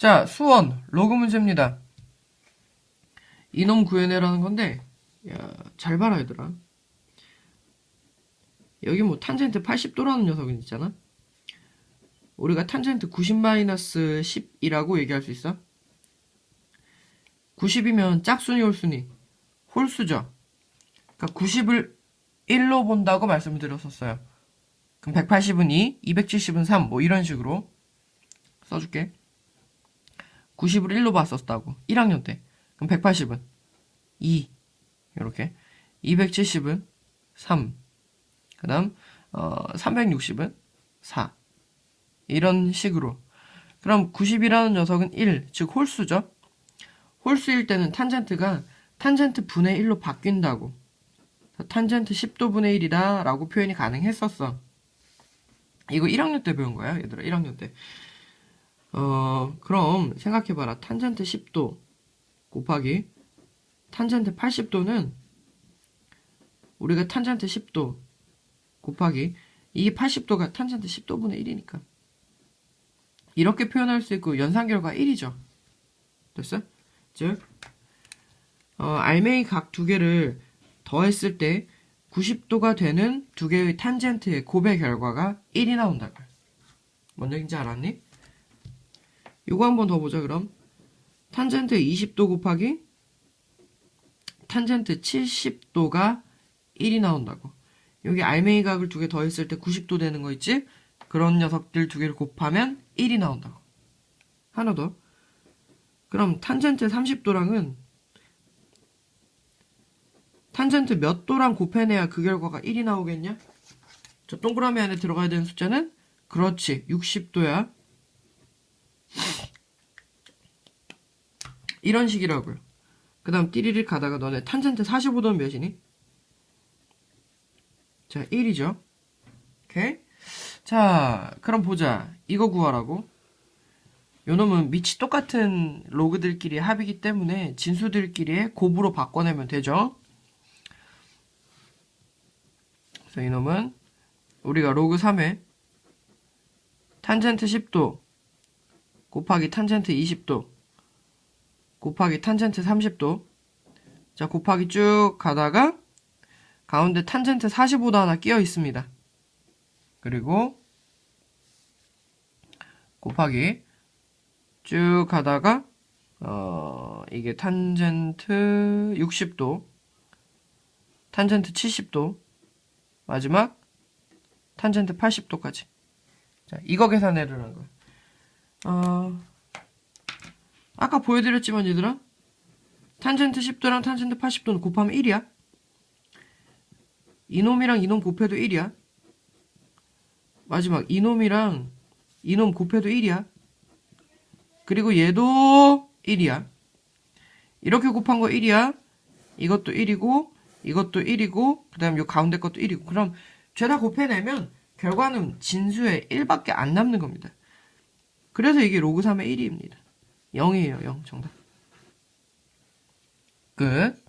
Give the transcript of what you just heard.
자, 수원 로그 문제입니다. 이놈 구해내라는 건데 야, 잘 봐라 얘들아. 여기 뭐 탄젠트 80도라는 녀석은 있잖아. 우리가 탄젠트 90-10이라고 얘기할 수 있어? 90이면 짝순위 홀순위 홀수죠. 그러니까 90을 1로 본다고 말씀을 드렸었어요. 그럼 180은 2, 270은 3, 뭐 이런 식으로 써줄게. 90을 1로 봤었다고. 1학년 때. 그럼 180은 2. 이렇게. 270은 3. 그 다음, 어, 360은 4. 이런 식으로. 그럼 90이라는 녀석은 1, 즉 홀수죠. 홀수일 때는 탄젠트가 탄젠트 분의 1로 바뀐다고. 탄젠트 10도 분의 1이다 라고 표현이 가능했었어. 이거 1학년 때 배운 거야, 얘들아. 1학년 때. 어, 그럼 생각해봐라. 탄젠트 10도 곱하기 탄젠트 80도는 우리가 탄젠트 10도 곱하기 이 80도가 탄젠트 10도분의 1이니까 이렇게 표현할 수 있고 연산 결과 1이죠. 됐어? 즉 어, 알맹이 각 두 개를 더했을 때 90도가 되는 두 개의 탄젠트의 곱의 결과가 1이 나온다고요. 뭔 얘기인지 알았니? 요거 한번 더 보자 그럼. 탄젠트 20도 곱하기 탄젠트 70도가 1이 나온다고. 여기 알맹이 각을 두 개 더 했을 때 90도 되는 거 있지? 그런 녀석들 두 개를 곱하면 1이 나온다고. 하나 더. 그럼 탄젠트 30도랑은 탄젠트 몇 도랑 곱해내야 그 결과가 1이 나오겠냐? 저 동그라미 안에 들어가야 되는 숫자는 그렇지 60도야 이런 식이라고요. 그 다음 띠리리 가다가 너네 탄젠트 45도는 몇이니? 자 1이죠. 오케이? 자 그럼 보자. 이거 구하라고. 요놈은 밑이 똑같은 로그들끼리의 합이기 때문에 진수들끼리의 곱으로 바꿔내면 되죠. 그래서 이놈은 우리가 로그 3에 탄젠트 10도 곱하기 탄젠트 20도 곱하기 탄젠트 30도. 자 곱하기 쭉 가다가 가운데 탄젠트 45도 하나 끼어 있습니다. 그리고 곱하기 쭉 가다가 어 이게 탄젠트 60도 탄젠트 70도 마지막 탄젠트 80도까지. 자 이거 계산해라는 거야 어 아까 보여드렸지만 얘들아? 탄젠트 10도랑 탄젠트 80도는 곱하면 1이야? 이놈이랑 이놈 곱해도 1이야? 마지막 이놈이랑 이놈 곱해도 1이야? 그리고 얘도 1이야. 이렇게 곱한 거 1이야. 이것도 1이고 이것도 1이고 그 다음 요 가운데 것도 1이고. 그럼 죄다 곱해내면 결과는 진수에 1밖에 안 남는 겁니다 그래서 이게 로그 3의 1입니다 0이에요, 0. 정답. 끝.